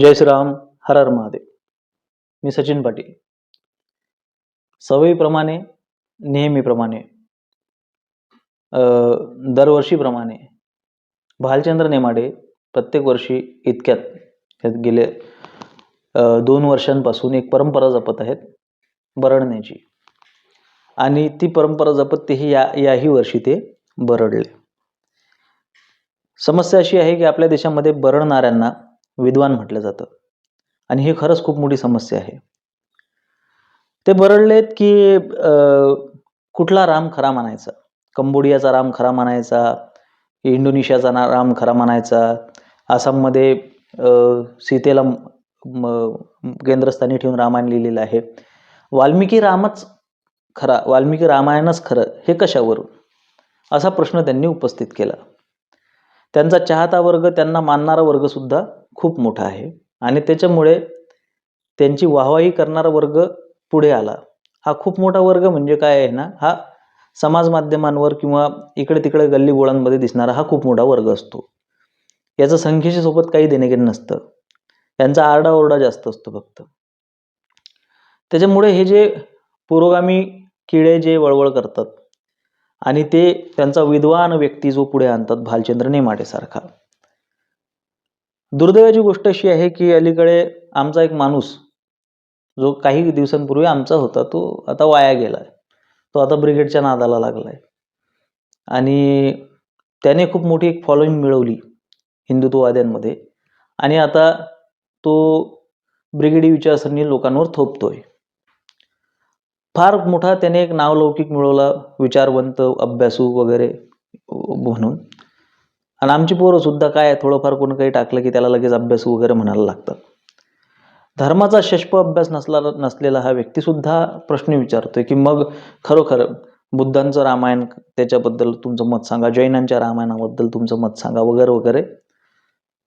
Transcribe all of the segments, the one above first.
जय श्रीराम हर हर महादेव. मी सचिन पाटील. सवयीप्रमाणे नेहमीप्रमाणे अं, दरवर्षीप्रमाणे भालचंद्र नेमाडे प्रत्येक वर्षी इतक्यात त्यात गेले दोन वर्षांपासून एक परंपरा जपत आहेत बरडण्याची. आणि ती परंपरा जपत तेही या याही वर्षी ते बरडले. समस्या अशी आहे की आपल्या देशामध्ये बरडणाऱ्यांना विद्वान म्हटलं जातं. आणि ही खरंच खूप मोठी समस्या आहे. ते बरडलेत की कुठला राम खरा मानायचा? कंबोडियाचा राम खरा मानायचा? इंडोनेशियाचा ना राम खरा मानायचा? आसाममध्ये सीतेला केंद्रस्थानी ठेवून रामायण लिहिलेलं आहे. वाल्मिकी रामच खरा वाल्मिकी रामायणच खरं हे कशावरून? असा प्रश्न त्यांनी उपस्थित केला. त्यांचा चाहता वर्ग त्यांना मानणारा वर्गसुद्धा खूप मोठा आहे. आणि त्याच्यामुळे त्यांची वाहवाही करणारा वर्ग पुढे आला. हा खूप मोठा वर्ग म्हणजे काय आहे ना हा समाज माध्यमांवर किंवा इकडे तिकडे गल्लीबोळांमध्ये दिसणारा हा खूप मोठा वर्ग असतो. याचं संख्येशी सोबत काही देणेघेणं नसतं. यांचा आरडाओरडा जास्त असतो फक्त. त्याच्यामुळे हे जे पुरोगामी किडे जे वळवळ करतात आणि ते त्यांचा विद्वान व्यक्ती जो पुढे आणतात भालचंद्र नेमाडेसारखा दुर्दैवाची गोष्ट अशी आहे की अलीकडे आमचा एक माणूस जो काही दिवसांपूर्वी आमचा होता तो आता वाया गेलाय. तो आता ब्रिगेडच्या नादाला लागलाय. आणि त्याने खूप मोठी एक फॉलोईंग मिळवली हिंदुत्ववाद्यांमध्ये. आणि आता तो ब्रिगेडी विचारसरणी लोकांवर थोपतोय. फार मोठा त्याने एक नावलौकिक मिळवला विचारवंत अभ्यासू वगैरे म्हणून. आणि आमची पोरंसुद्धा काय थोडंफार कोण काही टाकलं की त्याला लगेच अभ्यास वगैरे म्हणायला लागतात. धर्माचा शष्प अभ्यास नसला नसलेला हा व्यक्तीसुद्धा प्रश्न विचारतोय की मग खरोखर बुद्धांचं रामायण त्याच्याबद्दल तुमचं मत सांगा जैनांच्या रामायणाबद्दल तुमचं मत सांगा वगैरे वगैरे.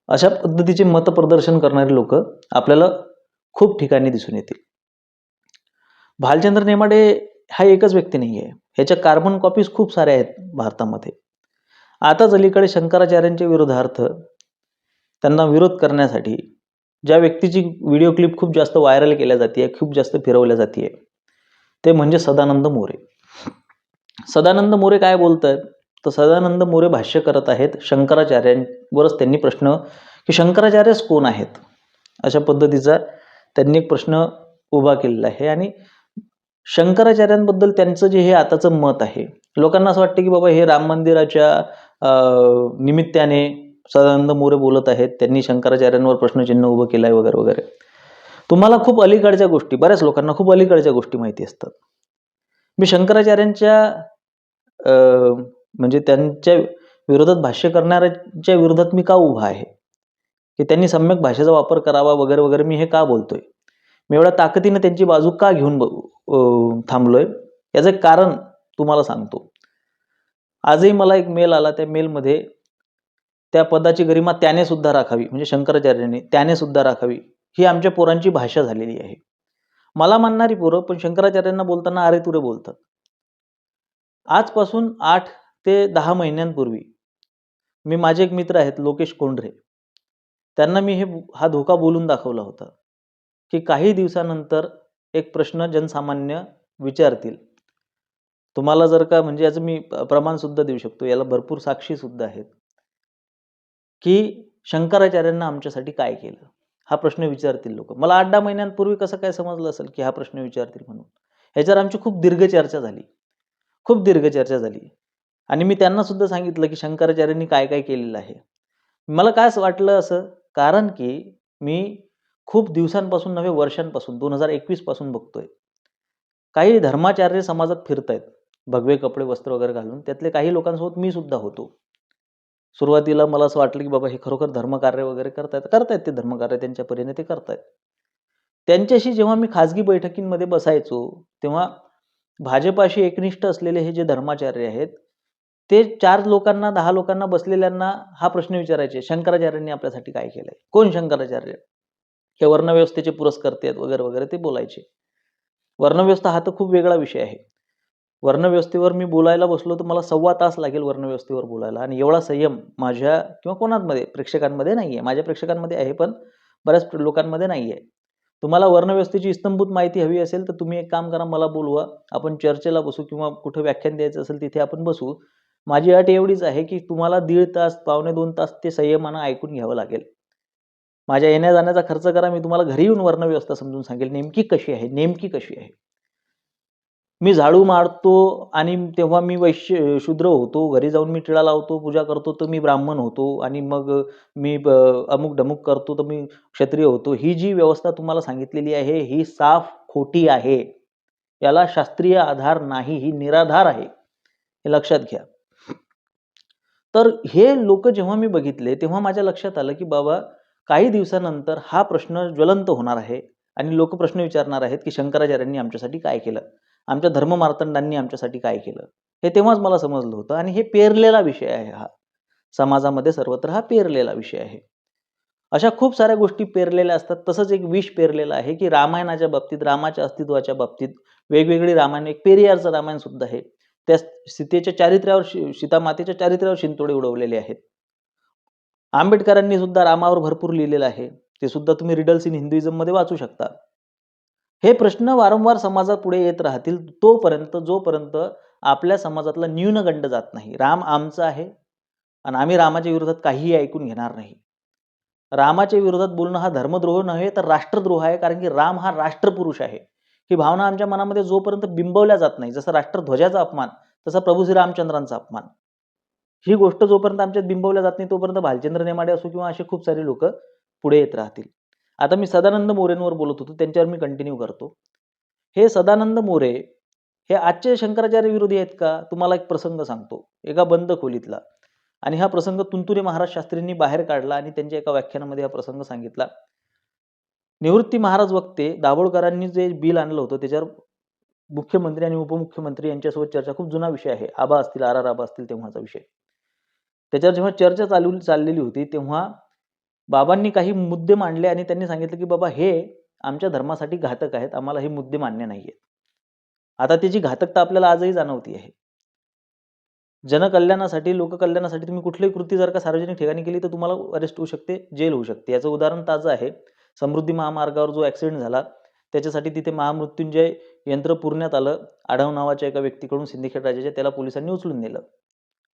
अशा पद्धतीचे मतप्रदर्शन करणारे लोक आपल्याला खूप ठिकाणी दिसून येतील. भालचंद्र नेमाडे हा एकच व्यक्ती नाही आहे ह्याच्या कार्बन कॉपीज खूप साऱ्या आहेत भारतामध्ये. आताच अलीकडे शंकराचार्यांच्या विरोधार्थ त्यांना विरोध करण्यासाठी ज्या व्यक्तीची व्हिडिओ क्लिप खूप जास्त व्हायरल केल्या जाते खूप जास्त फिरवल्या जाते ते म्हणजे सदानंद मोरे. सदानंद मोरे काय बोलत आहेत तर सदानंद मोरे भाष्य करत आहेत शंकराचार्यांवरच त्यांनी प्रश्न की शंकराचार्यच कोण आहेत? अशा पद्धतीचा त्यांनी एक प्रश्न उभा केलेला आहे. आणि शंकराचार्यांबद्दल त्यांचं जे हे आताचं मत आहे. लोकांना असं वाटतं की बाबा हे राम मंदिराच्या निमित्ताने सदानंद मोरे बोलत आहेत त्यांनी शंकराचार्यांवर प्रश्नचिन्ह उभं केलं आहे वगैरे वगैरे. तुम्हाला खूप अलीकडच्या गोष्टी बऱ्याच लोकांना खूप अलीकडच्या गोष्टी माहिती असतात. मी शंकराचार्यांच्या म्हणजे त्यांच्या विरोधात भाष्य करणाऱ्यांच्या विरोधात मी का उभा आहे? की त्यांनी सम्यक भाषेचा वापर करावा वगैरे वगैरे मी हे का बोलतोय? मी एवढ्या ताकदीनं त्यांची बाजू का घेऊन थांबलोय? याचं एक कारण तुम्हाला सांगतो. आजही मला एक मेल आला त्या मेलमध्ये त्या पदाची गरिमा त्याने सुद्धा राखावी म्हणजे शंकराचार्यांनी त्याने सुद्धा राखावी ही आमच्या पोरांची भाषा झालेली आहे. मला मानणारी पोरं पण शंकराचार्यांना बोलताना अरे तुरे बोलतात. आजपासून आठ ते दहा महिन्यांपूर्वी मी माझे एक मित्र आहेत लोकेश कोंढरे. त्यांना मी हे हा धोका बोलून दाखवला होता. की काही दिवसानंतर एक प्रश्न जनसामान्य विचारतील. तुम्हाला जर का म्हणजे याचं मी प्रमाणसुद्धा देऊ शकतो याला भरपूर साक्षीसुद्धा आहेत. की शंकराचार्यांना आमच्यासाठी काय केलं? हा प्रश्न विचारतील लोक. मला आठ दहा महिन्यांपूर्वी कसं काय समजलं असेल की हा प्रश्न विचारतील म्हणून? ह्याच्यावर आमची खूप दीर्घ चर्चा झाली. खूप दीर्घ चर्चा झाली. आणि मी त्यांना सुद्धा सांगितलं की शंकराचार्यांनी काय काय केलेलं आहे. मला काय वाटलं असं? कारण की मी खूप दिवसांपासून नव्हे वर्षांपासून दोन हजार एकवीसपासून बघतोय. काही धर्माचार्य समाजात फिरतायत भगवे कपडे वस्त्र वगैरे घालून. त्यातले काही लोकांसोबत मी सुद्धा होतो. सुरुवातीला मला असं वाटलं की बाबा हे खरोखर धर्मकार्य वगैरे करतायत. करतायत ते धर्मकार्य त्यांच्या परीने ते करतायत. त्यांच्याशी जेव्हा मी खाजगी बैठकींमध्ये बसायचो तेव्हा भाजपाशी एकनिष्ठ असलेले हे जे धर्माचार्य आहेत ते चार लोकांना दहा लोकांना बसलेल्यांना हा प्रश्न विचारायचे शंकराचार्यांनी आपल्यासाठी काय केलंय? कोण शंकराचार्य? हे वर्णव्यवस्थेचे पुरस्कर्ते आहेत वगैरे वगैरे ते बोलायचे. वर्णव्यवस्था हा तर खूप वेगळा विषय आहे. वर्णव्यवस्थेवर मी बोलायला बसलो तर मला सव्वा तास लागेल वर्णव्यवस्थेवर बोलायला आणि एवढा संयम माझ्या किंवा कोणामध्ये प्रेक्षकांमध्ये नाही आहे माझ्या प्रेक्षकांमध्ये आहे पण बऱ्याच लोकांमध्ये नाही आहे तुम्हाला वर्णव्यवस्थेची इस्तंभूत माहिती हवी असेल तर तुम्ही एक काम करा मला बोलवा. आपण चर्चेला बसू किंवा कुठं व्याख्यान द्यायचं असेल तिथे आपण बसू. माझी अट एवढीच आहे की तुम्हाला दीड तास पावणे दोन तास ते संयमानं ऐकून घ्यावं लागेल. माझ्या येण्या जाण्याचा खर्च करा मी तुम्हाला घरी येऊन वर्णव्यवस्था समजून सांगेल. नेमकी कशी आहे? नेमकी कशी आहे? मी झाडू मारतो आणि तेव्हा मी वैश्य शूद्र होतो. घरी जाऊन मी टिळा लावतो पूजा करतो तर मी ब्राह्मण होतो. आणि मग मी ब- अमुक डमुक करतो तर मी क्षत्रिय होतो. ही जी व्यवस्था तुम्हाला सांगितलेली आहे ही साफ खोटी आहे. याला शास्त्रीय आधार नाही ही निराधार आहे. हे लक्षात घ्या. तर हे लोक जेव्हा मी बघितले तेव्हा माझ्या लक्षात आलं की बाबा काही दिवसानंतर हा प्रश्न ज्वलंत होणार आहे आणि लोक प्रश्न विचारणार आहेत की शंकराचार्यांनी आमच्यासाठी काय केलं? आमच्या धर्ममार्तंडांनी आमच्यासाठी काय केलं? हे तेव्हाच मला समजलं होतं आणि हे पेरलेला विषय आहे हा. समाजामध्ये सर्वत्र हा पेरलेला विषय आहे. अशा खूप साऱ्या गोष्टी पेरलेल्या असतात. तसंच एक विष पेरलेलं आहे की रामायणाच्या बाबतीत रामाच्या अस्तित्वाच्या बाबतीत वेगवेगळी रामायण एक पेरियारचं रामायण सुद्धा आहे. त्या सीतेच्या चारित्र्यावर शि- सीतामातेच्या चारित्र्यावर शिंतोडे उडवलेले आहेत. आंबेडकरांनी सुद्धा रामावर भरपूर लिहिलेलं आहे. ते सुद्धा तुम्ही रिडल्स इन हिंदुइझममध्ये वाचू शकता. हे प्रश्न वारंवार समाजात पुढे येत राहतील तोपर्यंत जोपर्यंत आपल्या समाजातला न्यूनगंड जात नाही. राम आमचा आहे आणि आम्ही रामाच्या विरोधात काहीही ऐकून घेणार नाही. रामाच्या विरोधात बोलणं हा धर्मद्रोह नव्हे तर राष्ट्रद्रोह आहे कारण की राम हा राष्ट्रपुरुष आहे. ही भावना आमच्या मनामध्ये जोपर्यंत बिंबवल्या जात नाही जसं राष्ट्रध्वजाचा अपमान तसा प्रभू श्री रामचंद्रांचा अपमान. ही गोष्ट जोपर्यंत आमच्यात बिंबवल्या जात नाही तोपर्यंत भालचंद्र नेमाडे असो किंवा असे खूप सारे लोक पुढे येत राहतील. आता मी सदानंद मोरेंवर बोलत होतो त्यांच्यावर मी कंटिन्यू करतो. हे सदानंद मोरे हे आजचे शंकराचार्य विरोधी आहेत का? तुम्हाला एक प्रसंग सांगतो. एका बंद खोलीतला. आणि हा प्रसंग तुंतुरे महाराज शास्त्रींनी बाहेर काढला आणि त्यांच्या एका व्याख्यानामध्ये हा प्रसंग सांगितला. निवृत्ती महाराज वक्ते दाभोळकरांनी जे बिल आणलं होतं त्याच्यावर मुख्यमंत्री आणि उपमुख्यमंत्री यांच्यासोबत चर्चा खूप जुना विषय आहे. आबा असतील आर आर आबा असतील तेव्हाचा विषय. त्याच्यावर जेव्हा चर्चा चालू चाललेली होती तेव्हा बाबांनी काही मुद्दे मांडले आणि त्यांनी सांगितलं की बाबा हे आमच्या धर्मासाठी घातक आहेत. आम्हाला हे मुद्दे मान्य नाही आहेत. आता त्याची घातकता आपल्याला आजही जाणवती आहे. जनकल्याणासाठी लोककल्याणासाठी तुम्ही कुठलीही कृती जर का सार्वजनिक ठिकाणी केली तर तुम्हाला अरेस्ट होऊ शकते जेल होऊ शकते. याचं उदाहरण ताजं आहे. समृद्धी महामार्गावर जो ॲक्सिडेंट झाला त्याच्यासाठी तिथे महामृत्युंजय यंत्र पुरण्यात आलं. आढाव नावाच्या एका व्यक्तीकडून सिंदखेड राजाच्या त्याला पोलिसांनी उचलून नेलं.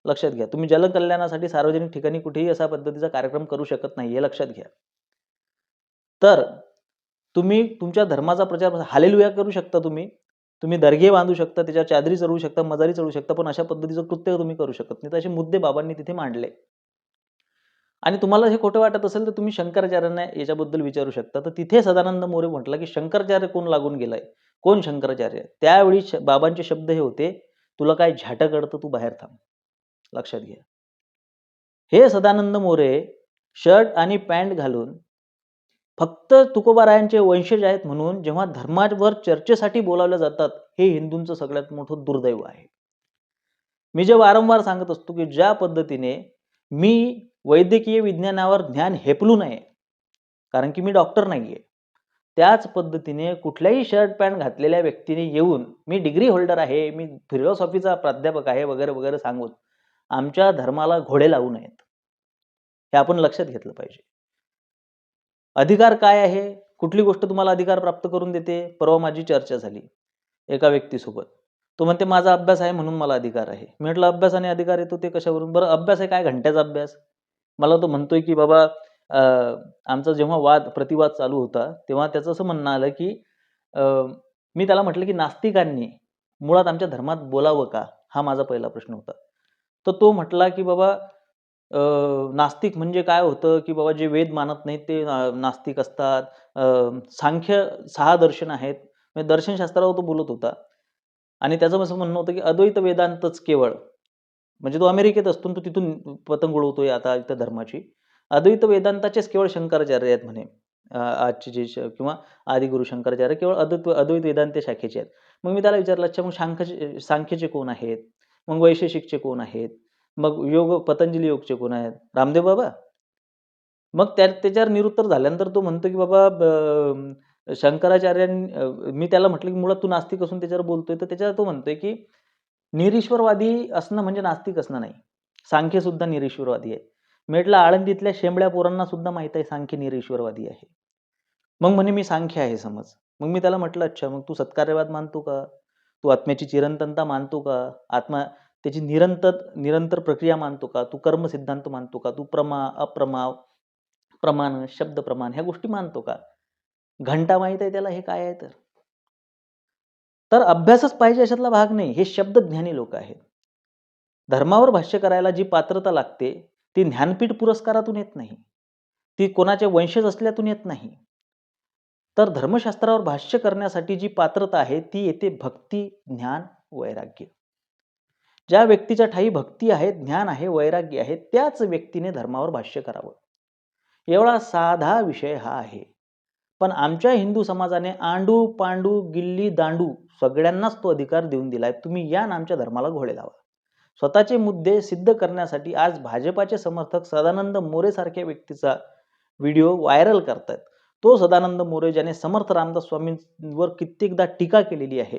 लक्षात घ्या. तुम्ही जलकल्याणासाठी सार्वजनिक ठिकाणी कुठेही असा पद्धतीचा कार्यक्रम करू शकत नाही हे लक्षात घ्या. तर तुम्ही तुमच्या धर्माचा प्रचार हालेलुया करू शकता तुम्ही. तुम्ही दर्गे बांधू शकता त्याच्या चादरी चढवू शकता मजारी चढवू शकता पण अशा पद्धतीचं कृत्य तुम्ही करू शकत नाही. तर असे मुद्दे बाबांनी तिथे मांडले. आणि तुम्हाला हे खोटं वाटत असेल तर तुम्ही शंकराचार्यांना याच्याबद्दल विचारू शकता. तर तिथे सदानंद मोरे म्हटलं की शंकराचार्य कोण लागून गेलाय? कोण शंकराचार्य? त्यावेळी श- बाबांचे शब्द हे होते तुला काय झाटं कळतं? तू बाहेर थांब. लक्षात घ्या. हे सदानंद मोरे शर्ट आणि पॅन्ट घालून फक्त तुकोबारायांचे वंशज आहेत म्हणून जेव्हा धर्मावर चर्चेसाठी बोलावल्या जातात हे हिंदूंचं सगळ्यात मोठं दुर्दैव आहे. मी जे वारंवार सांगत असतो की ज्या पद्धतीने मी वैद्यकीय विज्ञानावर ज्ञान हेपलू नये कारण की मी डॉक्टर नाहीये त्याच पद्धतीने कुठल्याही शर्ट पॅन्ट घातलेल्या व्यक्तीने येऊन मी डिग्री होल्डर आहे मी फिलॉसॉफीचा प्राध्यापक आहे वगैरे वगैरे सांगून आमच्या धर्माला घोडे लावू नयेत. हे आपण लक्षात घेतलं पाहिजे. अधिकार काय आहे? कुठली गोष्ट तुम्हाला अधिकार प्राप्त करून देते? परवा माझी चर्चा झाली. एका व्यक्तीसोबत. तो म्हणते माझा अभ्यास आहे म्हणून मला अधिकार आहे. मी म्हटलं अभ्यास आणि अधिकार येतो ते कशावरून? बरं अभ्यास आहे काय घंट्याचा अभ्यास? मला तो म्हणतोय की बाबा आमचा जेव्हा वाद प्रतिवाद चालू होता तेव्हा त्याचं असं म्हणणं आलं की अं, मी त्याला म्हटलं की नास्तिकांनी मुळात आमच्या धर्मात बोलावं का? हा माझा पहिला प्रश्न होता. तर तो म्हटला की बाबा नास्तिक म्हणजे काय होतं की बाबा जे वेद मानत नाहीत ते नास्तिक असतात. सांख्य सहा दर्शन आहेत. म्हणजे दर्शनशास्त्रावर तो बोलत होता. आणि त्याचं असं म्हणणं होतं की अद्वैत वेदांतच केवळ. म्हणजे तो अमेरिकेत असतो तो तिथून पतंग उडवतोय आता इथं धर्माची. अद्वैत वेदांताचेच केवळ शंकराचार्य आहेत म्हणे. आजचे जे किंवा आदिगुरु शंकराचार्य केवळ अद्वैत अद्वैत वेदांत शाखेचे आहेत. मग मी त्याला विचारलं अच्छा मग शांख सांख्यचे कोण आहेत? मग वैशेषिकचे कोण आहेत? मग योग पतंजली योगचे कोण आहेत? रामदेव बाबा? मग त्या त्याच्यावर निरुत्तर झाल्यानंतर तो म्हणतो की बाबा ब- शंकराचार्यांनी मी त्याला म्हटलं की मुळात तू नास्तिक असून त्याच्यावर बोलतोय. तर त्याच्यावर तो म्हणतोय की निरीश्वरवादी असणं म्हणजे नास्तिक असणं नाही. सांख्य सुद्धा निरीश्वरवादी आहे. मेटला आळंदीतल्या शेंबड्या पोरांना सुद्धा माहीत आहे सांख्य निरीश्वरवादी आहे. मग म्हणे मी सांख्य आहे समज. मग मी त्याला म्हटलं अच्छा मग तू सत्कार्यवाद मानतो का? तू आत्म्याची चिरंतनता मानतो का? आत्मा त्याची निरंतर निरंतर प्रक्रिया मानतो का? तू कर्म सिद्धांत मानतो का? तू प्रमा अप्रमा प्रमाण शब्द प्रमाण ह्या गोष्टी मानतो का? घंटा माहीत आहे त्याला हे काय आहे तर? तर अभ्यासच पाहिजे अशातला भाग नाही. हे शब्दज्ञानी लोक आहेत. धर्मावर भाष्य करायला जी पात्रता लागते ती ज्ञानपीठ पुरस्कारातून येत नाही. ती कोणाच्या वंशज असल्यातून येत नाही. तर धर्मशास्त्रावर भाष्य करण्यासाठी जी पात्रता आहे ती येते भक्ती ज्ञान वैराग्य. ज्या व्यक्तीच्या ठाई भक्ती आहे ज्ञान आहे वैराग्य आहे त्याच व्यक्तीने धर्मावर भाष्य करावं. एवढा साधा विषय हा आहे. पण आमच्या हिंदू समाजाने आंडू पांडू गिल्ली दांडू सगळ्यांनाच तो अधिकार देऊन दिलाय तुम्ही या ना आमच्या धर्माला घोळे लावा. स्वतःचे मुद्दे सिद्ध करण्यासाठी आज भाजपाचे समर्थक सदानंद मोरे सारख्या व्यक्तीचा व्हिडिओ व्हायरल करतात तो सदानंद मोरे ज्याने समर्थ रामदास स्वामींवर कित्येकदा टीका केलेली आहे.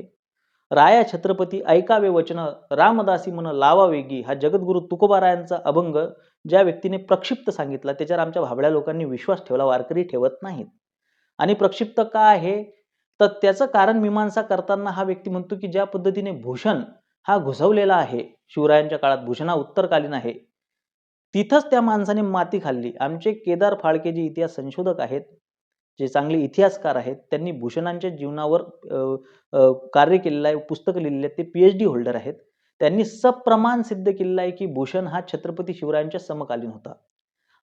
राया छत्रपती ऐकावे वचन रामदासी मन लावा वेगी हा जगद्गुरु तुकोबारायांचा अभंग ज्या व्यक्तीने प्रक्षिप्त सांगितला त्याच्यावर आमच्या भाबड्या लोकांनी विश्वास ठेवला वारकरी ठेवत नाहीत. आणि प्रक्षिप्त का आहे? तर त्याचं कारण मीमांसा करताना हा व्यक्ती म्हणतो की ज्या पद्धतीने भूषण हा घुसवलेला आहे शिवरायांच्या काळात भूषण हा उत्तरकालीन आहे तिथंच त्या माणसाने माती खाल्ली. आमचे केदार फाळके जे इतिहास संशोधक आहेत. जे चांगले इतिहासकार आहेत त्यांनी भूषणांच्या जीवनावर कार्य केलेलं आहे पुस्तकं लिहिलेली आहेत ते पी एच डी होल्डर आहेत. त्यांनी सप्रमाण सिद्ध केलेलं आहे की भूषण हा छत्रपती शिवरायांच्या समकालीन होता.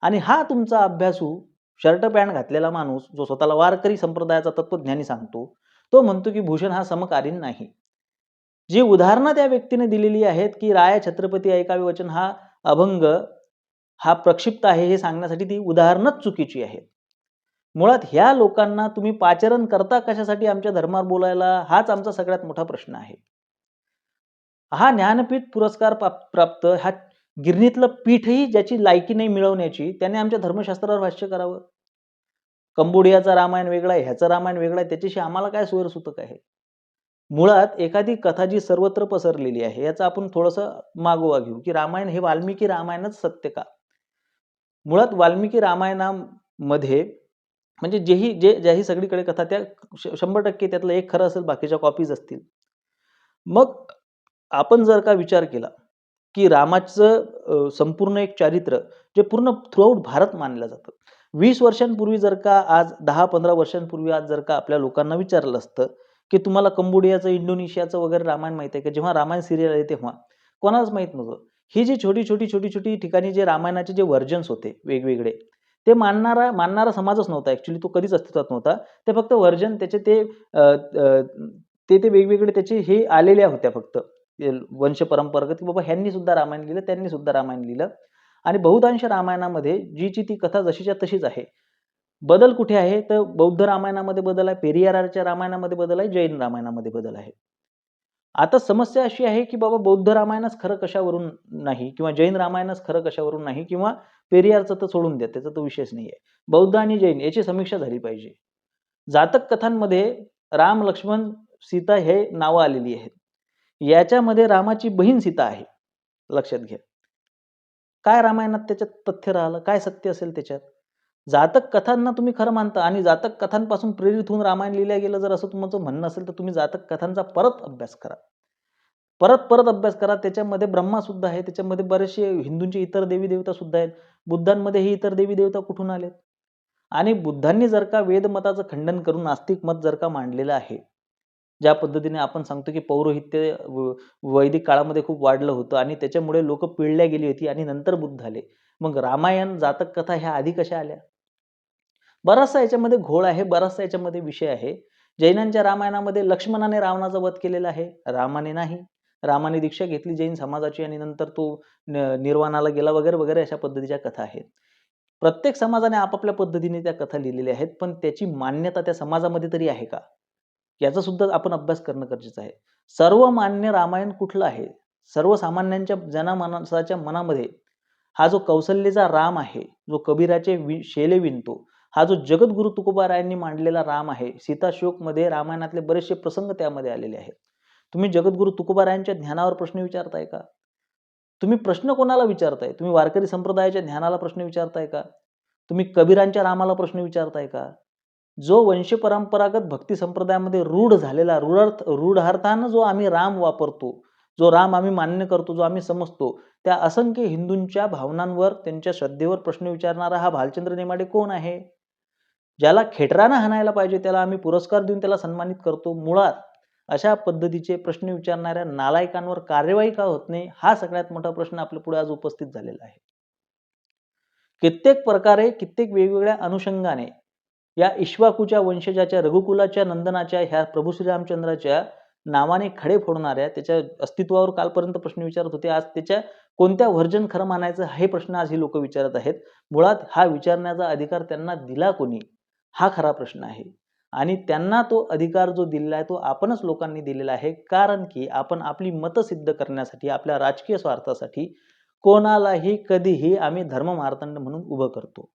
आणि हा तुमचा अभ्यासू हो, शर्ट पॅन्ट घातलेला माणूस जो स्वतःला वारकरी संप्रदायाचा तत्वज्ञानी सांगतो तो म्हणतो की भूषण हा समकालीन नाही. जी उदाहरणं त्या व्यक्तीने दिलेली आहेत की राया छत्रपती ऐकावे वचन हा अभंग हा प्रक्षिप्त आहे हे सांगण्यासाठी ती उदाहरणच चुकीची आहेत. मुळात ह्या लोकांना तुम्ही पाचरण करता कशासाठी आमच्या धर्मावर बोलायला? हाच आमचा सगळ्यात मोठा प्रश्न आहे. हा ज्ञानपीठ पुरस्कार प्राप्त हा गिरणीतलं पीठही ज्याची लायकी नाही मिळवण्याची त्याने आमच्या धर्मशास्त्रावर भाष्य करावं? कंबोडियाचा रामायण वेगळा आहे ह्याचं रामायण वेगळा आहे त्याच्याशी आम्हाला काय सुतक आहे? मुळात एखादी कथा जी सर्वत्र पसरलेली आहे याचा आपण थोडंसं मागोवा घेऊ की रामायण हे वाल्मिकी रामायणच सत्य का? मुळात वाल्मिकी रामायणामध्ये म्हणजे जेही जे ज्याही सगळीकडे कथा त्या शंभर टक्के त्यातलं एक खरं असेल बाकीच्या कॉपीज असतील. मग आपण जर का विचार केला की रामाचं संपूर्ण एक चारित्र्य जे पूर्ण थ्रूआउट भारत मानलं जातं. वीस वर्षांपूर्वी जर का आज दहा पंधरा वर्षांपूर्वी आज जर का आपल्या लोकांना विचारलं असतं की तुम्हाला कंबोडियाचं इंडोनेशियाचं वगैरे रामायण माहिती आहे का? जेव्हा रामायण सिरियल आहे तेव्हा. कोणालाच माहीत नव्हतं. ही जी छोटी छोटी छोटी छोटी ठिकाणी जे रामायणाचे जे व्हर्जन्स होते वेगवेगळे ते मानणारा मानणारा समाजच नव्हता. ऍक्च्युली तो कधीच अस्तित्वात नव्हता. ते फक्त व्हर्जन त्याचे ते ते ते वेगवेगळे त्याचे हे आलेल्या होत्या फक्त. वंश परंपरागत की बाबा ह्यांनी सुद्धा रामायण लिहिलं त्यांनी सुद्धा रामायण लिहिलं. आणि बहुतांश रामायणामध्ये जीची ती कथा जशीच्या तशीच आहे. बदल कुठे आहे? तर बौद्ध रामायणामध्ये बदल आहे पेरियारच्या रामायणामध्ये बदल आहे जैन रामायणामध्ये बदल आहे. आता समस्या अशी आहे की बाबा बौद्ध रामायणच खरं कशावरून नाही किंवा जैन रामायणच खरं कशावरून नाही किंवा पेरियारचं तर सोडून द्या त्याचा तर विषयच नाही आहे बौद्ध आणि जैन याची समीक्षा झाली पाहिजे. जातक कथांमध्ये राम लक्ष्मण सीता हे नावं आलेली आहेत. याच्यामध्ये रामाची बहीण सीता आहे. लक्षात घ्या. काय रामायणात त्याच्यात तथ्य राहिलं? काय सत्य असेल त्याच्यात? जातक कथांना तुम्ही खरं मानता आणि जातक कथांपासून प्रेरित होऊन रामायण लिहिल्या गेलं जर असं तुमचं म्हणणं असेल तर तुम्ही जातक कथांचा परत अभ्यास करा. परत परत अभ्यास करा. त्याच्यामध्ये ब्रह्मासुद्धा आहे. त्याच्यामध्ये बरेचसे हिंदूंचे इतर देवी देवता सुद्धा आहेत. बुद्धांमध्ये हे इतर देवी देवता कुठून आलेत? आणि बुद्धांनी जर का वेदमताचं खंडन करून नास्तिक मत जर का मांडलेलं आहे ज्या पद्धतीने आपण सांगतो की पौरोहित्य वैदिक काळामध्ये खूप वाढलं होतं आणि त्याच्यामुळे लोक पिळल्या गेली होती आणि नंतर बुद्ध आले मग रामायण जातक कथा ह्या आधी कशा आल्या? बराचसा याच्यामध्ये घोळ आहे बराचसा याच्यामध्ये विषय आहे. जैनांच्या रामायणामध्ये लक्ष्मणाने रावणाचा वध केलेला आहे रामाने नाही. रामाने दीक्षा घेतली जैन समाजाची आणि नंतर तो निर्वाणाला गेला वगैरे वगैरे अशा पद्धतीच्या कथा आहेत. प्रत्येक समाजाने आपापल्या पद्धतीने त्या कथा लिहिलेल्या आहेत पण त्याची मान्यता त्या समाजामध्ये तरी आहे का? याचा सुद्धा आपण अभ्यास करणं गरजेचं आहे. सर्व मान्य रामायण कुठलं आहे? सर्वसामान्यांच्या जनमानसाच्या मनामध्ये हा जो कौशल्यचा राम आहे जो कबीराचे वि शेले विणतो हा जो जगद्गुरु तुकोबारायांनी मांडलेला राम आहे सीताशोकमध्ये रामायणातले बरेचसे प्रसंग त्यामध्ये आलेले आहेत. तुम्ही जगद्गुरु तुकोबारायांच्या ज्ञानावर प्रश्न विचारताय का? तुम्ही प्रश्न कोणाला विचारताय? तुम्ही वारकरी संप्रदायाच्या ज्ञानाला प्रश्न विचारताय का? तुम्ही कबीरांच्या रामाला प्रश्न विचारताय का? जो वंशपरंपरागत भक्ती संप्रदायामध्ये रूढ झालेला रूढार्थ रूढार्थानं जो आम्ही राम वापरतो जो राम आम्ही मान्य करतो जो आम्ही समजतो त्या असंख्य हिंदूंच्या भावनांवर त्यांच्या श्रद्धेवर प्रश्न विचारणारा हा भालचंद्र नेमाडे कोण आहे? ज्याला खेटरानं हाणायला पाहिजे त्याला आम्ही पुरस्कार देऊन त्याला सन्मानित करतो. मुळात अशा पद्धतीचे प्रश्न विचारणाऱ्या नालायकांवर कार्यवाही का होत नाही हा सगळ्यात मोठा प्रश्न आपल्या पुढे आज उपस्थित झालेला आहे. कित्येक प्रकारे कित्येक वेगवेगळ्या अनुषंगाने या इश्वाकूच्या वंशजाच्या रघुकुलाच्या नंदनाच्या ह्या प्रभू श्रीरामचंद्राच्या नावाने खडे फोडणाऱ्या त्याच्या अस्तित्वावर कालपर्यंत प्रश्न विचारत होते. आज त्याच्या कोणत्या व्हर्जन खरं मानायचं हे प्रश्न आज ही लोक विचारत आहेत. मुळात हा विचारण्याचा अधिकार त्यांना दिला कोणी? हा खरा प्रश्न आहे. आणि त्यांना तो अधिकार जो दिलेला आहे तो आपणच लोकांनी दिलेला आहे. कारण की आपण आपली मतं सिद्ध करण्यासाठी आपल्या राजकीय स्वार्थासाठी कोणालाही कधीही आम्ही धर्म मार्तंड म्हणून उभं करतो.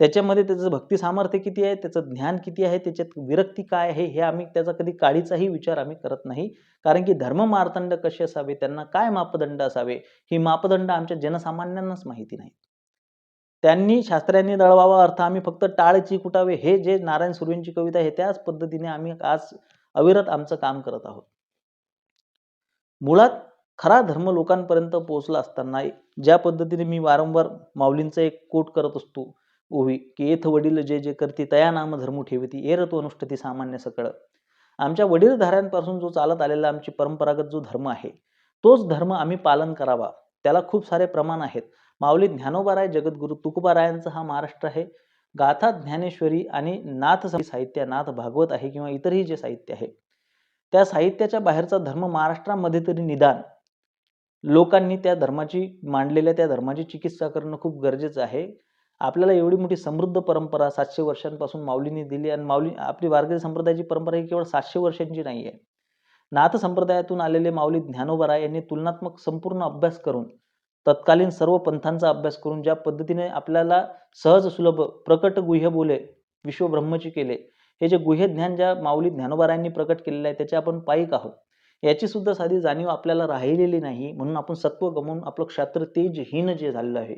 त्याच्यामध्ये त्याचं भक्ती सामर्थ्य किती आहे त्याचं ज्ञान किती आहे त्याच्यात विरक्ती काय आहे हे आम्ही त्याचा कधी काळीचाही विचार आम्ही करत नाही. कारण की धर्म मार्तंड कसे असावे त्यांना काय मापदंड असावे ही मापदंड आमच्या जनसामान्यांनाच माहिती नाही त्यांनी शास्त्र्यांनी दळवावा अर्थ आम्ही फक्त टाळ चिकुटावे हे जे नारायण सुर्वेंची कविता आहे त्याच पद्धतीने आम्ही आज अविरत आमचं काम करत आहोत. मुळात खरा धर्म लोकांपर्यंत पोहोचला असताना ज्या पद्धतीने मी वारंवार माऊलींचा एक कोट करत असतो ओवी की येथ वडील जे जे करती तया नाम धर्म ठेवती एर अनुष्ठती सामान्य सकळ. आमच्या वडीलधाऱ्यांपासून जो चालत आलेला आमची परंपरागत जो धर्म आहे तोच धर्म आम्ही पालन करावा. त्याला खूप सारे प्रमाण आहेत. माऊली ज्ञानोबाराय जगद्गुरु तुकोबारायांचा हा महाराष्ट्र आहे. गाथा ज्ञानेश्वरी आणि नाथ साहित्य नाथ भागवत आहे किंवा इतरही जे साहित्य आहे. त्या साहित्याच्या बाहेरचा धर्म महाराष्ट्रामध्ये तरी निदान. लोकांनी त्या धर्माची मांडलेल्या त्या धर्माची चिकित्सा करणं खूप गरजेचं आहे. आपल्याला एवढी मोठी समृद्ध परंपरा सातशे वर्षांपासून माऊलींनी दिली आणि माऊली आपली वारकरी संप्रदायाची परंपरा ही केवळ सातशे वर्षांची नाही आहे नाथ संप्रदायातून आलेले माऊली ज्ञानोबराय यांनी तुलनात्मक संपूर्ण अभ्यास करून तत्कालीन सर्व पंथांचा अभ्यास करून ज्या पद्धतीने आपल्याला सहज सुलभ प्रकट गुह्य बोले विश्व ब्रह्मची केले हे जे गुह्य ज्ञान ज्या माऊली ज्ञानोबारायांनी प्रकट केलेलं आहे त्याचे आपण पायिक आहोत. याची सुद्धा साधी जाणीव आपल्याला राहिलेली नाही म्हणून आपण सत्व गमवून आपलं क्षात्र तेजहीन जे झालेलं आहे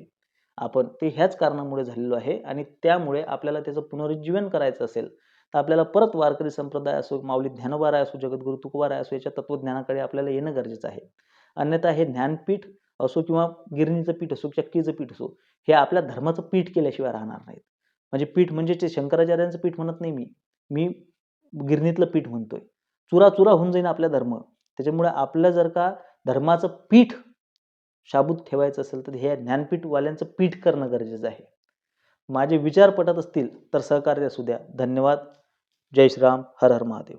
आपण ते ह्याच कारणामुळे झालेलो आहे आणि त्यामुळे आपल्याला त्याचं पुनरुज्जीवन करायचं असेल तर आपल्याला परत वारकरी संप्रदाय असो माऊली ज्ञानोबाराय असो जगद्गुरु तुकोबाराय असो याच्या तत्वज्ञानाकडे आपल्याला येणं गरजेचं आहे. अन्यथा हे ज्ञानपीठ असो किंवा गिरणीचं पीठ असो चक्कीचं पीठ असो हे आपल्या धर्माचं पीठ केल्याशिवाय राहणार नाहीत. म्हणजे पीठ म्हणजे ते शंकराचार्यांचं पीठ म्हणत नाही मी. मी गिरणीतलं पीठ म्हणतोय. चुरा चुरा होऊन जाईन आपल्या धर्म. त्याच्यामुळे आपलं जर का धर्माचं पीठ शाबूत ठेवायचं असेल तर हे ज्ञानपीठवाल्यांचं पीठ करणं गरजेचं आहे. माझे विचार पटत असतील तर सहकार्य असू द्या. धन्यवाद. जय श्रीराम. हर हर महादेव.